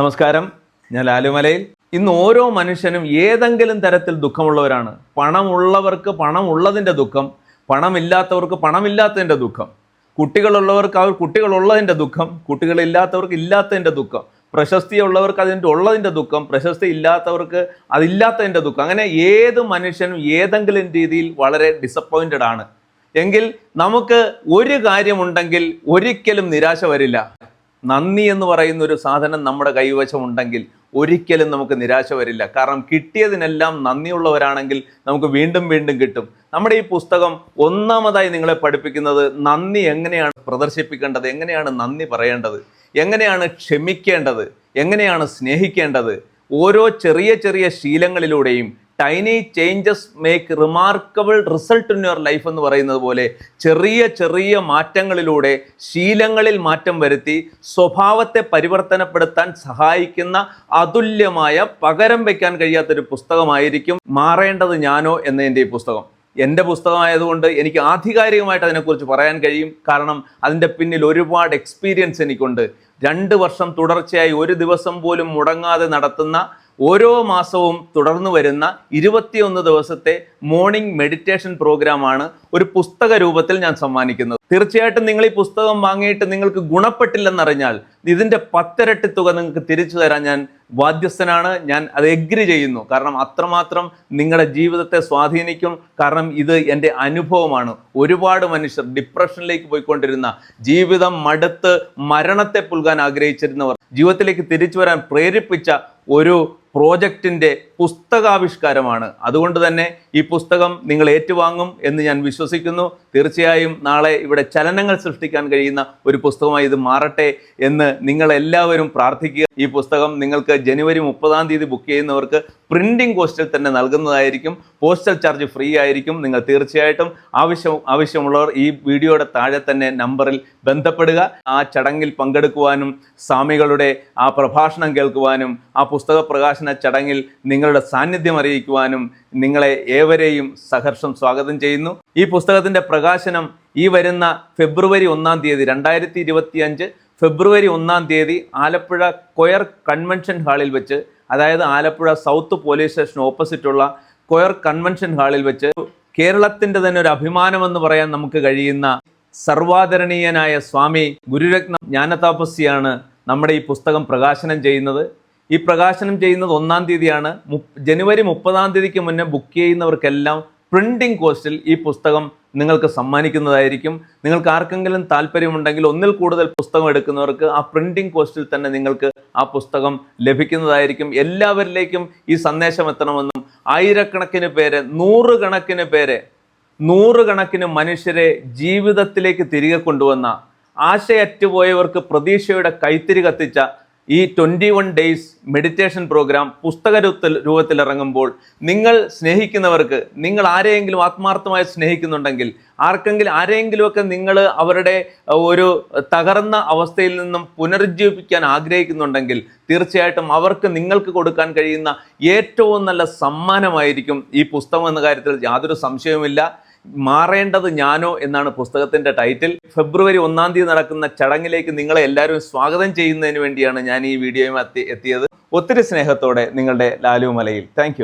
നമസ്കാരം. ഞാൻ ലാലുമലയിൽ ഇന്ന് ഓരോ മനുഷ്യനും ഏതെങ്കിലും തരത്തിൽ ദുഃഖമുള്ളവരാണ്. പണമുള്ളവർക്ക് പണമുള്ളതിന്റെ ദുഃഖം പണമില്ലാത്തവർക്ക് പണമില്ലാത്തതിന്റെ ദുഃഖം കുട്ടികളുള്ളവർക്ക് അവർ കുട്ടികളുള്ളതിന്റെ ദുഃഖം കുട്ടികളില്ലാത്തവർക്ക് ഇല്ലാത്തതിന്റെ ദുഃഖം പ്രശസ്തിയുള്ളവർക്ക് അതിന്റെ ഉള്ളതിന്റെ ദുഃഖം പ്രശസ്തി ഇല്ലാത്തവർക്ക് അതില്ലാത്തതിന്റെ ദുഃഖം. അങ്ങനെ ഏത് മനുഷ്യനും ഏതെങ്കിലും രീതിയിൽ വളരെ ഡിസപ്പോയിന്റഡ് ആണ്. എങ്കിൽ നമുക്ക് ഒരു കാര്യമുണ്ടെങ്കിൽ ഒരിക്കലും നിരാശ വരില്ല. നന്ദി എന്ന് പറയുന്ന ഒരു സാധനം നമ്മുടെ കൈവശം ഉണ്ടെങ്കിൽ ഒരിക്കലും നമുക്ക് നിരാശ വരില്ല. കാരണം കിട്ടിയതിനെല്ലാം നന്ദിയുള്ളവരാണെങ്കിൽ നമുക്ക് വീണ്ടും വീണ്ടും കിട്ടും. നമ്മുടെ ഈ പുസ്തകം ഒന്നാമതായി നിങ്ങളെ പഠിപ്പിക്കുന്നത് നന്ദി എങ്ങനെയാണ് പ്രദർശിപ്പിക്കേണ്ടത് എങ്ങനെയാണ് നന്ദി പറയേണ്ടത് എങ്ങനെയാണ് ക്ഷമിക്കേണ്ടത് എങ്ങനെയാണ് സ്നേഹിക്കേണ്ടത്? ഓരോ ചെറിയ ചെറിയ ശീലങ്ങളിലൂടെയും tiny changes make remarkable result in your life എന്ന് പറയുന്നത് പോലെ ചെറിയ ചെറിയ മാറ്റങ്ങളിലൂടെ ശീലങ്ങളിൽ മാറ്റം വരുത്തി സ്വഭാവത്തെ പരിവർത്തനപ്പെടുത്താൻ സഹായിക്കുന്ന അതുല്യമായ പകരം വയ്ക്കാൻ കഴിയാത്തൊരു പുസ്തകമായിരിക്കും മാറേണ്ടത് ഞാനോ എന്നതിന്റെ ഈ പുസ്തകം. എന്റെ പുസ്തകമായതുകൊണ്ട് എനിക്ക് ആധികാരികമായിട്ട് അതിനെക്കുറിച്ച് പറയാൻ കഴിയും. കാരണം അതിന്റെ പിന്നിൽ ഒരുപാട് എക്സ്പീരിയൻസ് എനിക്കുണ്ട്. രണ്ട് വർഷം തുടർച്ചയായി ഒരു ദിവസം പോലും മുടങ്ങാതെ നടത്തുന്ന ഓരോ മാസവും തുടർന്നു വരുന്ന ഇരുപത്തിയൊന്ന് ദിവസത്തെ മോർണിംഗ് മെഡിറ്റേഷൻ പ്രോഗ്രാമാണ് ഒരു പുസ്തക രൂപത്തിൽ ഞാൻ സമ്മാനിക്കുന്നത്. തീർച്ചയായിട്ടും നിങ്ങൾ ഈ പുസ്തകം വാങ്ങിയിട്ട് നിങ്ങൾക്ക് ഗുണപ്പെട്ടില്ലെന്നറിഞ്ഞാൽ ഇതിന്റെ പത്തിരട്ടി തുക നിങ്ങൾക്ക് തിരിച്ചു തരാൻ ഞാൻ ബാധ്യസ്ഥനാണ്. ഞാൻ അത് എഗ്രി ചെയ്യുന്നു. കാരണം അത്രമാത്രം നിങ്ങളുടെ ജീവിതത്തെ സ്വാധീനിക്കും. കാരണം ഇത് എന്റെ അനുഭവമാണ്. ഒരുപാട് മനുഷ്യർ ഡിപ്രഷനിലേക്ക് പോയിക്കൊണ്ടിരുന്ന ജീവിതം മടുത്ത് മരണത്തെ പുൽകാൻ ആഗ്രഹിച്ചിരുന്നവർ ജീവിതത്തിലേക്ക് തിരിച്ചു വരാൻ പ്രേരിപ്പിച്ച ഒരു പ്രോജക്റ്റിന്റെ പുസ്തകാവിഷ്കാരമാണ്. അതുകൊണ്ട് തന്നെ ഈ പുസ്തകം നിങ്ങൾ ഏറ്റുവാങ്ങും എന്ന് ഞാൻ വിശ്വസിക്കുന്നു. തീർച്ചയായും നാളെ ഇവിടെ ചലനങ്ങൾ സൃഷ്ടിക്കാൻ കഴിയുന്ന ഒരു പുസ്തകമായി ഇത് മാറട്ടെ എന്ന് നിങ്ങളെല്ലാവരും പ്രാർത്ഥിക്കുക. ഈ പുസ്തകം നിങ്ങൾക്ക് ജനുവരി മുപ്പതാം തീയതി ബുക്ക് ചെയ്യുന്നവർക്ക് പ്രിന്റിംഗ് കോസ്റ്റിൽ തന്നെ നൽകുന്നതായിരിക്കും. പോസ്റ്റൽ ചാർജ് ഫ്രീ ആയിരിക്കും. നിങ്ങൾ തീർച്ചയായിട്ടും ആവശ്യം ആവശ്യമുള്ളവർ ഈ വീഡിയോയുടെ താഴെ തന്നെ നമ്പറിൽ ബന്ധപ്പെടുക. ആ ചടങ്ങിൽ പങ്കെടുക്കുവാനും സ്വാമികളുടെ ആ പ്രഭാഷണം കേൾക്കുവാനും ആ പുസ്തക ചടങ്ങിൽ നിങ്ങളുടെ സാന്നിധ്യം അറിയിക്കുവാനും നിങ്ങളെ ഏവരെയും സഹർഷം സ്വാഗതം ചെയ്യുന്നു. ഈ പുസ്തകത്തിന്റെ പ്രകാശനം ഈ വരുന്ന ഫെബ്രുവരി ഒന്നാം തീയതി രണ്ടായിരത്തി ഇരുപത്തി അഞ്ച് ഫെബ്രുവരി ഒന്നാം തീയതി ആലപ്പുഴ കൊയർ കൺവെൻഷൻ ഹാളിൽ വെച്ച് അതായത് ആലപ്പുഴ സൗത്ത് പോലീസ് സ്റ്റേഷൻ ഓപ്പോസിറ്റുള്ള കൊയർ കൺവെൻഷൻ ഹാളിൽ വെച്ച് കേരളത്തിന്റെ തന്നെ ഒരു അഭിമാനമെന്ന് പറയാൻ നമുക്ക് കഴിയുന്ന സർവാദരണീയനായ സ്വാമി ഗുരുരത്നം ജ്ഞാനതാപസ്യാണ് നമ്മുടെ ഈ പുസ്തകം പ്രകാശനം ചെയ്യുന്നത്. ഈ പ്രകാശനം ചെയ്യുന്നത് ഒന്നാം തീയതിയാണ്. ജനുവരി മുപ്പതാം തീയതിക്ക് മുന്നേ ബുക്ക് ചെയ്യുന്നവർക്കെല്ലാം പ്രിന്റിംഗ് കോസ്റ്റിൽ ഈ പുസ്തകം നിങ്ങൾക്ക് സമ്മാനിക്കുന്നതായിരിക്കും. നിങ്ങൾക്ക് ആർക്കെങ്കിലും താല്പര്യമുണ്ടെങ്കിൽ ഒന്നിൽ കൂടുതൽ പുസ്തകം എടുക്കുന്നവർക്ക് ആ പ്രിന്റിംഗ് കോസ്റ്റിൽ തന്നെ നിങ്ങൾക്ക് ആ പുസ്തകം ലഭിക്കുന്നതായിരിക്കും. എല്ലാവരിലേക്കും ഈ സന്ദേശം എത്തണമെന്നും ആയിരക്കണക്കിന് പേരെ നൂറുകണക്കിന് പേരെ നൂറുകണക്കിന് മനുഷ്യരെ ജീവിതത്തിലേക്ക് തിരികെ കൊണ്ടുവന്ന ആശയറ്റുപോയവർക്ക് പ്രതീക്ഷയുടെ കൈത്തിരി കത്തിച്ച ഈ twenty one days meditation programme പുസ്തക രൂപത്തിൽ രൂപത്തിൽ ഇറങ്ങുമ്പോൾ നിങ്ങൾ സ്നേഹിക്കുന്നവർക്ക് നിങ്ങൾ ആരെയെങ്കിലും ആത്മാർത്ഥമായി സ്നേഹിക്കുന്നുണ്ടെങ്കിൽ ആർക്കെങ്കിലും ആരെയെങ്കിലുമൊക്കെ നിങ്ങൾ അവരുടെ ഒരു തകർന്ന അവസ്ഥയിൽ നിന്നും പുനരുജ്ജീവിപ്പിക്കാൻ ആഗ്രഹിക്കുന്നുണ്ടെങ്കിൽ തീർച്ചയായിട്ടും അവർക്ക് നിങ്ങൾക്ക് കൊടുക്കാൻ കഴിയുന്ന ഏറ്റവും നല്ല സമ്മാനമായിരിക്കും ഈ പുസ്തകം എന്ന കാര്യത്തിൽ യാതൊരു സംശയവുമില്ല. മാറേണ്ടത് ഞാനോ എന്നാണ് പുസ്തകത്തിന്റെ ടൈറ്റിൽ. ഫെബ്രുവരി ഒന്നാം തീയതി നടക്കുന്ന ചടങ്ങിലേക്ക് നിങ്ങളെ എല്ലാവരും സ്വാഗതം ചെയ്യുന്നതിന് വേണ്ടിയാണ് ഞാൻ ഈ വീഡിയോയും എത്തിയത്. ഒത്തിരി സ്നേഹത്തോടെ നിങ്ങളുടെ ലാലു മലയിൽ. താങ്ക്